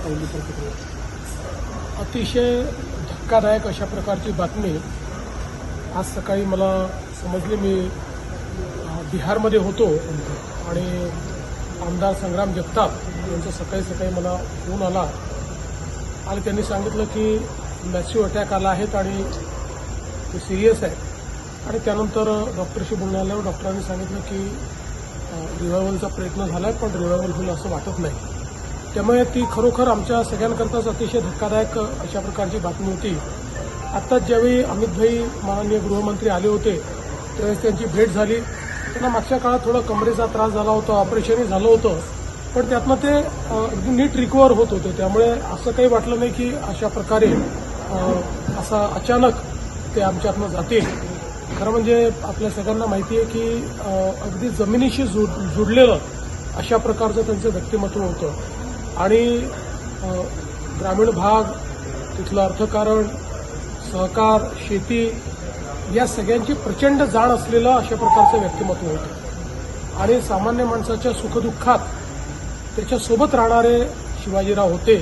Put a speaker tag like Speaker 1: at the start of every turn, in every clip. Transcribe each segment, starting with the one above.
Speaker 1: पहिली प्रतिक्रिया
Speaker 2: अतिशय धक्कादायक अशा प्रकारची बातमी आज सकाळी मला समजले मी बिहारमध्ये होतो. आणि आमदार संग्राम जगताप यांचा सकाळी सकाळी मला फोन आला. आणि त्यांनी सांगितलं की मॅसिव्ह अटॅक आला आहेत आणि ते सिरियस आहे. आणि त्यानंतर डॉक्टरशी बोलण्यावर आल्यावर डॉक्टरांनी सांगितलं की रिव्हायवलचा प्रयत्न झाला आहे पण रिव्हायवल होईल असं वाटत नाही. त्यामुळे ती खरोखर आमच्या सगळ्यांकरताच अतिशय धक्कादायक अशा प्रकारची बातमी होती. आत्ताच ज्यावेळी अमितभाई माननीय गृहमंत्री आले होते त्यावेळेस त्यांची भेट झाली. त्यांना मागच्या काळात थोडा कमरेचा त्रास झाला होता ऑपरेशनही झालं होतं. पण त्यातनं ते अगदी नीट रिकवर होत होते. त्यामुळे असं काही वाटलं नाही की अशा प्रकारे असा अचानक ते आमच्यातनं जातील. खरं म्हणजे आपल्या सगळ्यांना माहिती आहे की अगदी जमिनीशी जुडलेलं अशा प्रकारचं त्यांचं व्यक्तिमत्व होतं. आणि ग्रामीण भाग तिथलं अर्थकारण सहकार शेती या सगळ्यांची प्रचंड जाण असलेलं अशा प्रकारचं व्यक्तिमत्व होतं आणि सामान्य माणसाच्या सुखदुःखात त्याच्यासोबत राहणारे शिवाजीराव होते.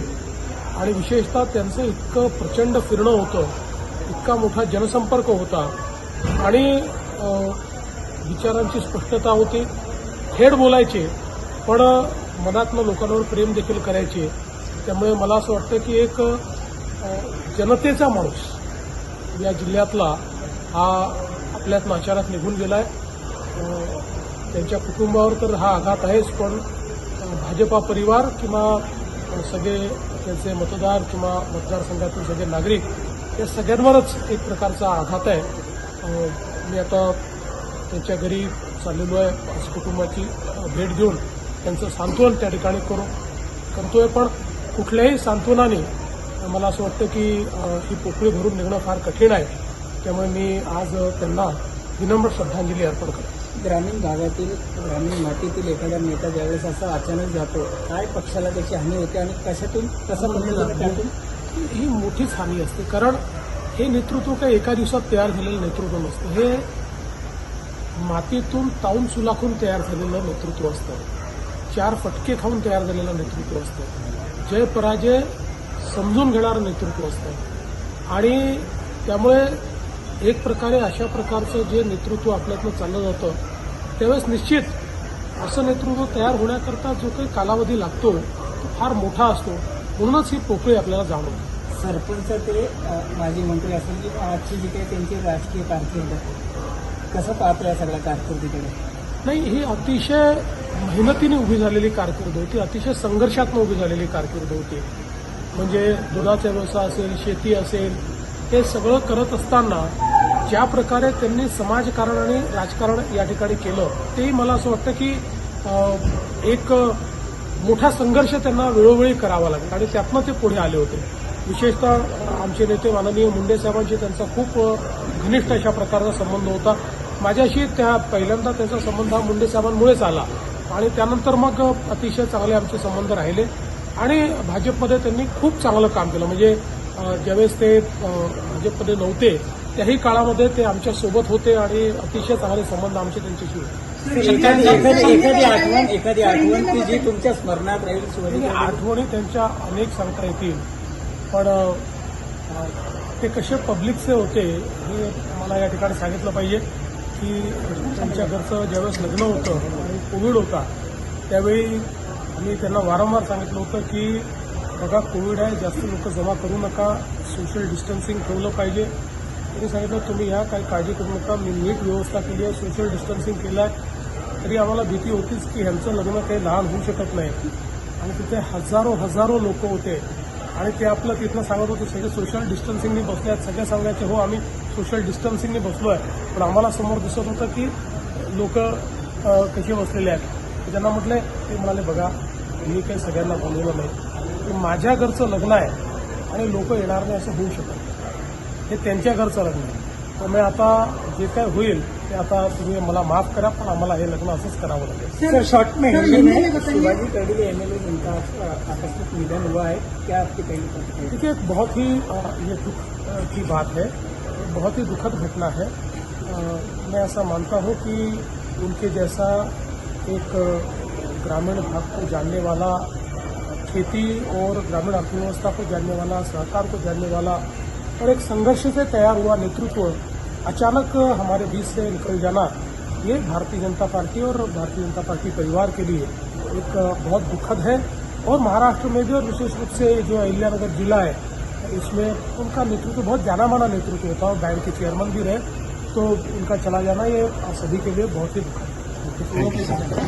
Speaker 2: आणि विशेषतः त्यांचं इतकं प्रचंड फिरणं होतं इतका मोठा जनसंपर्क होता. आणि विचारांची स्पष्टता होती. थेट बोलायचे पण मनातनं लोकांवर प्रेम देखील करायचे. त्यामुळे मला असं वाटतं की एक जनतेचा माणूस या जिल्ह्यातला हा आपल्यातनं अचानक निघून गेलाय. आहे त्यांच्या कुटुंबावर तर हा आघात आहेच पण भाजपा परिवार किंवा सगळे त्यांचे मतदार किंवा मतदारसंघातील सगळे नागरिक या सगळ्यांवरच एक प्रकारचा आघात आहे. मी आता त्यांच्या घरी चाललेलो आहे आज कुटुंबाची भेट घेऊन त्यांचं सांत्वन त्या ठिकाणी करू करतोय पण कुठल्याही सांत्वनाने मला असं वाटतं की ही पोकळी भरून निघणं फार कठीण आहे. त्यामुळे मी आज त्यांना विनम्र श्रद्धांजली अर्पण करतो.
Speaker 1: ग्रामीण भागातील ग्रामीण मातीतील एखादा नेता ज्यावेळेस असा अचानक जातो काय पक्षाला त्याची हानी होते आणि कशातून कसं त्यातून?
Speaker 2: ही मोठीच हानी असते. कारण हे नेतृत्व काही एका दिवसात तयार झालेलं नेतृत्व नसतं. हे मातीतून ताऊन सुलाखून तयार झालेलं नेतृत्व असतं. चार फटके खाऊन तयार झालेलं नेतृत्व असतं. जय पराजय समजून घेणारं नेतृत्व असतं. आणि त्यामुळे एक प्रकारे अशा प्रकारचं जे नेतृत्व आपल्यातनं चाललं जातं त्यावेळेस निश्चित असं नेतृत्व तयार होण्याकरता जो काही कालावधी लागतो तो फार मोठा असतो. म्हणूनच ही पोकळी आपल्याला जाणवते.
Speaker 1: सरपंच ते माजी मंत्री असेल किंवा आजची जी काही त्यांची राजकीय कारकीर्द कसं पाहतो या सगळ्या कारकिर्दीकडे?
Speaker 2: नाही ही अतिशय मेहनतीने उभी झालेली कारकीर्द होती. अतिशय संघर्षातनं उभी झालेली कारकीर्द होती. म्हणजे दुधाचा व्यवसाय असेल शेती असेल हे सगळं करत असताना ज्या प्रकारे त्यांनी समाजकारण आणि राजकारण या ठिकाणी केलं तेही मला असं वाटतं की एक मोठा संघर्ष त्यांना वेळोवेळी करावा लागेल आणि त्यातनं ते पुढे आले होते. विशेषतः आमचे नेते माननीय मुंडे साहेबांशी त्यांचा खूप घनिष्ठ अशा प्रकारचा संबंध होता. माझ्याशी त्या पहिल्यांदा त्याचा संबंध हा मुंडे साहेबांमुळेच आला आणि त्यानंतर मग अतिशय चांगले आमचे संबंध राहिले. आणि भाजपमध्ये त्यांनी खूप चांगलं काम केलं. म्हणजे ज्यावेळेस ते भाजपमध्ये नव्हते त्याही काळामध्ये ते आमच्यासोबत होते आणि अतिशय चांगले संबंध आमचे त्यांच्याशी होते.
Speaker 1: एखादी आठवण एखादी आठवण की जी तुमच्या स्मरणात राहील शिवाजी
Speaker 2: म्हणजे आठवणी त्यांच्या अनेक सांगता येतील. पण ते कसे पब्लिकचे होते हे मला या ठिकाणी सांगितलं पाहिजे की त्यांच्या घरचं ज्यावेळेस लग्न होतं आणि कोविड होता त्यावेळी आम्ही त्यांना वारंवार सांगितलं होतं की बघा कोविड आहे जास्त लोक जमा करू नका सोशल डिस्टन्सिंग ठेवलं पाहिजे. त्यांनी सांगितलं तुम्ही या काही काळजी करू नका मी नीट व्यवस्था केली आहे सोशल डिस्टन्सिंग केलं आहे. तरी आम्हाला भीती होतीच की ह्यांचं लग्न काही लहान होऊ शकत नाही. आणि तिथे हजारो हजारो लोक होते. आणि ते आपलं तिथनं सांगत होते सगळे सोशल डिस्टन्सिंगनी बसले आहेत सगळे सांगायचे हो आम्ही सोशल डिस्टन्सिंगनी बसलो आहे पण आम्हाला समोर दिसत होतं की लोक कसे बसलेले आहेत. तर त्यांना म्हटले ते म्हणाले बघा मी काही सगळ्यांना बोलवलं नाही. की माझ्या घरचं लग्न आहे आणि लोक येणार नाही असं होऊ शकत. हे त्यांच्या घरचं लग्न आहे. त्यामुळे आता जे काय होईल ते आता तुम्ही मला माफ करा पण आम्हाला हे लग्न असंच करावं लागेल.
Speaker 1: सर शॉर्ट में। शिवाजी जिनका अ, आकस्मिक निधन हुआ है. क्या आपकी पहली
Speaker 2: देखिए एक बहुत ही ये दुख की बात है। बहुत ही दुखद घटना है। मैं ऐसा मानता हूँ कि उनके जैसा एक ग्रामीण भाग को जानने वाला, खेती और ग्रामीण अर्थव्यवस्था को जानने वाला सहकार को जानने वाला और एक संघर्ष से तैयार हुआ नेतृत्व अचानक हमारे बीच से निकल जाना, ये भारतीय जनता पार्टी और भारतीय जनता पार्टी परिवार के लिए एक बहुत दुखद है। और महाराष्ट्र में भी और विशेष रूप से जो अहिल्यानगर जिला है, इसमें उनका नेतृत्व, बहुत जाना माना नेतृत्व होता है बैंक के चेयरमैन भी रहे तो उनका चला जाना ये सभी के लिए बहुत ही दुखद है।